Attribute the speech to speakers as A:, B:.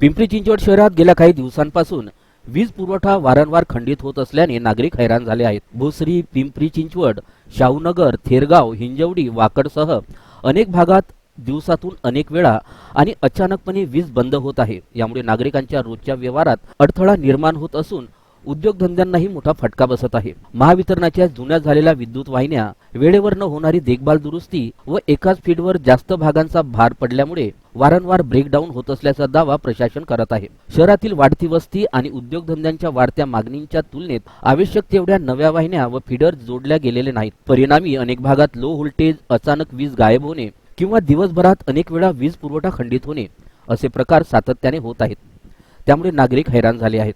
A: पिंपरी चिंचवड शहरात गेल्या काही दिवसांपासून वीज पुरवठा वारंवार खंडित होत असल्याने नागरिक हैराण झाले आहेत. भोसरी पिंपरी चिंचवड शाहूनगर थेरगाव हिंजवडी वाकडसह अनेक भागात दिवसातून अनेक वेळा आणि अचानकपणे वीज बंद होत आहे. यामुळे नागरिकांच्या रोजच्या व्यवहारात अडथळा निर्माण होत असून उद्योगधंद्यांनाही मोठा फटका बसत आहे. महावितरणाच्या जुन्या झालेल्या विद्युत वाहिन्या वेळेवर न होणारी देखभाल दुरुस्ती व एकाच फीडवर जास्त भागांचा भार पडल्यामुळे वारंवार ब्रेकडाऊन होत असल्याचा दावा प्रशासन करत आहे. शहरातील वाढती वस्ती आणि उद्योगधंद्यांच्या वाढत्या मागणींच्या तुलनेत आवश्यक तेवढ्या नव्या वाहिन्या व फीडर जोडल्या गेलेले नाहीत. परिणामी अनेक भागात लो व्होल्टेज अचानक वीज गायब होणे किंवा दिवसभरात अनेक वेळा वीज पुरवठा खंडित होणे असे प्रकार सातत्याने होत आहेत. त्यामुळे नागरिक हैराण झाले आहेत.